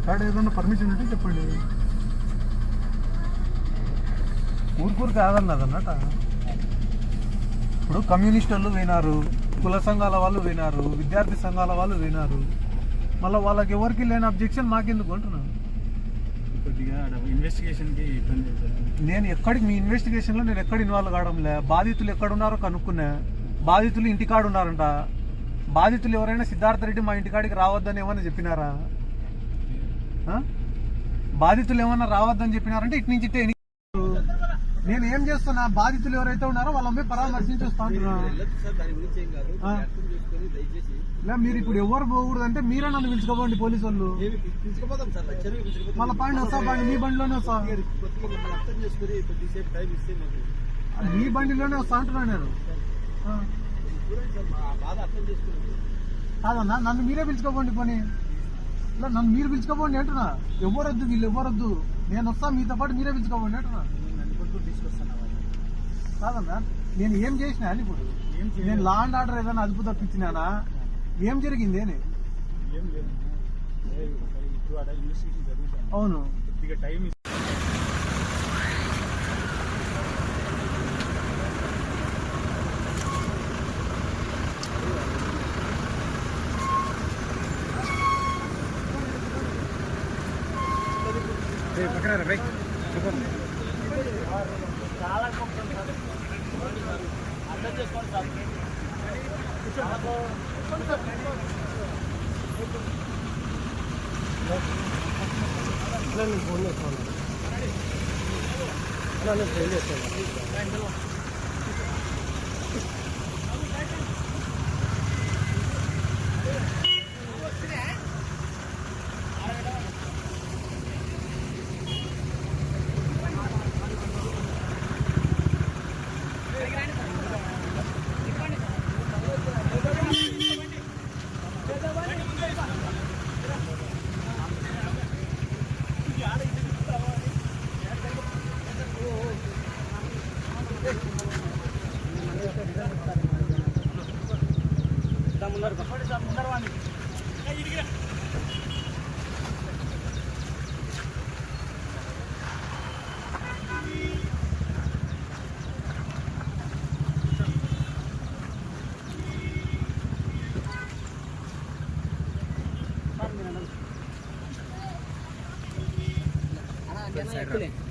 మీ కాడ ఏదన్నా పర్మిషన్ ఉంటే చెప్పండి. ఊరుకూరు కాదన్నది అన్నట. ఇప్పుడు కమ్యూనిస్ట్ వాళ్ళు వినారు కుల సంఘాల వాళ్ళు వినారు విద్యార్థి సంఘాల వాళ్ళు వినారు మళ్ళీ వాళ్ళకి ఎవరికి లేని అబ్జెక్షన్ మాకెందుకు అంటున్నాను? కొద్దిగా ఇన్వెస్టిగేషన్కి ఇబ్బంది నేను ఎక్కడికి మీ ఇన్వెస్టిగేషన్లో నేను ఎక్కడ ఇన్వాల్వ్ కావడంలే. బాధితులు ఎక్కడున్నారో కనుక్కున్నా బాధితులు ఇంటికాడ ఉన్నారంట బాధితులు ఎవరైనా సిద్ధార్థ రెడ్డి మా ఇంటికాడికి రావద్దని ఏమన్నా చెప్పినారా? బాధితులు ఏమన్నా రావద్దని చెప్పినారంటే ఇటు నుంచి ఇట్టే నేను ఏం చేస్తున్నా? బాధితులు ఎవరైతే ఉన్నారో వాళ్ళ పోయి పరామర్శించి వస్తా మీరు ఇప్పుడు ఎవరు పోకూడదు అంటే మీరే నన్ను పిలుచుకోబండి పోలీసు వాళ్ళు మళ్ళీ పాయింట్ వస్తా బండి మీ బండిలోనే వస్తా. మీ బండిలోనే వస్తా అంటున్నా నేను. కాదన్నా నన్ను మీరే పిలుచుకోబండి పోనీ. ఇలా నన్ను మీరు పిలుచుకోపోండి అంటున్నా. ఎవరొద్దు వీళ్ళు ఎవరొద్దు. నేను వస్తా మీతో పాటు మీరే పిలుచుకోపోండి అంటున్నా. కాదన్నా నేను ఏం చేసినా అని ఇప్పుడు. నేను లా అండ్ ఆర్డర్ ఏదైనా అదుపు తప్పించినానా? ఏం జరిగింది అవును. కొద్దిగా టైం ఫోన్ చేస్తాను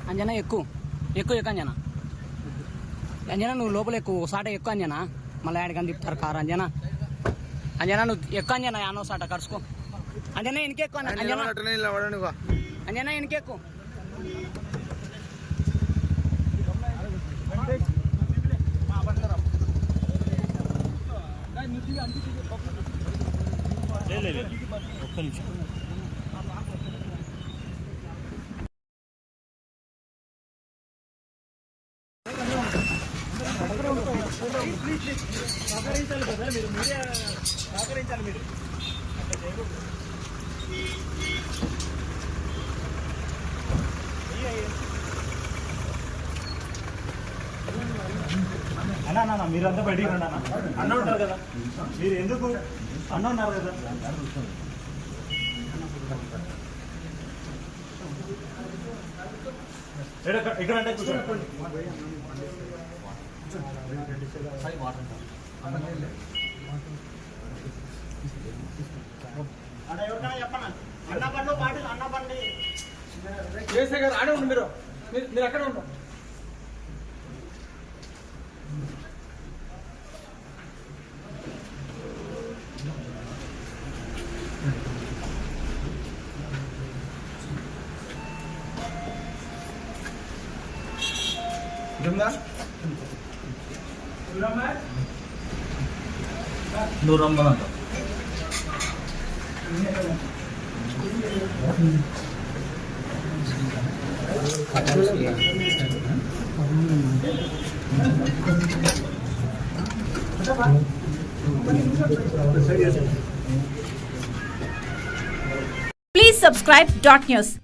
అంజనా ఎక్కువ ఎక్కువ ఎక్కువ అంజనా. అంజనా నువ్వు లోపల ఎక్కువ సాట ఎక్కువ అంజనా. మళ్ళీ ఆడికని తిప్పుతారు కారు అంజనా. అంజనా నువ్వు ఎక్కువ అంజనా యానో సాట కరుసుకో అంజనా ఎనికి ఎక్కువ అన్న. అంజనా. అంజనా ఎనికి ఎక్కువ ఒక్క నిమిషం. సహకరించాలి కదా మీరు మీడియా సహకరించాలి మీరు. అట్లా అన్నా అన్న మీరంతా బయటికి రండి అన్న. అన్న ఉంటారు కదా. మీరు ఎందుకు? అన్న ఉన్నారు కదా. ఇక్కడ అంటే కూర్చోండి. అన్న ఎవరికైనా చెప్పనా అన్న గారు ఆడే మీరు మీరు మీరు दो रम बना था Please subscribe dot news.